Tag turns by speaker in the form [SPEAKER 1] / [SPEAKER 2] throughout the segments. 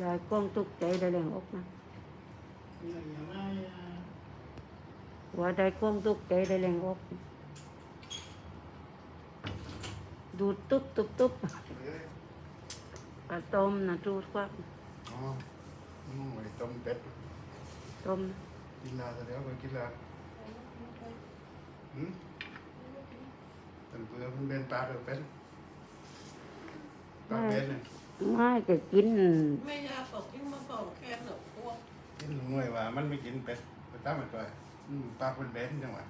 [SPEAKER 1] ได้กล้องตุกใจได้แรงอกนะว่าได้กล้องตุกใจได้แรงอกดูดตุ๊บตุ๊บตุ๊บ
[SPEAKER 2] อ้ย
[SPEAKER 1] ปลาต้มนะดูดกว่า
[SPEAKER 2] อ๋ออืมไอ้ต้มเป็ด
[SPEAKER 1] ต้ม
[SPEAKER 2] กินลาซะแล้วไปกินลาหืมตั้งเปลือกมันเป็นปลาเป็นเป็นปลาเป็นเนี่ย
[SPEAKER 1] ไม่ก็กิน
[SPEAKER 3] ไม่ยาตกยิ่งมาบอกแค่หนูพวก
[SPEAKER 2] กินหน่วยว่า มันไม่กินเป็ดไปตั้งมันตัวอืมปลาเป็นเป็นจังหวะ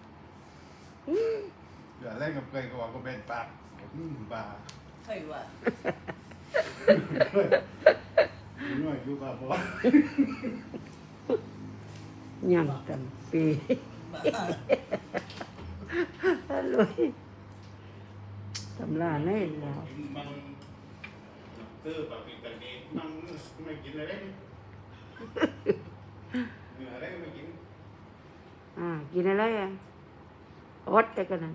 [SPEAKER 2] เดี๋ยวเล่นกับเกยก็บอกก็เป็นปลาอืมปลา
[SPEAKER 3] ใครวะ
[SPEAKER 2] หน่วยอยู่ปลาบ่
[SPEAKER 1] ยังกันปี
[SPEAKER 3] บ้า
[SPEAKER 1] ฮัลโหลตำราในแล้ว
[SPEAKER 2] มั นซื้อปลาปีกันเองมันไม่กินอะไรเนื้ออะไรก็ไม่กิน
[SPEAKER 1] อ่า กินอะไรอะอดแต่กันนั้น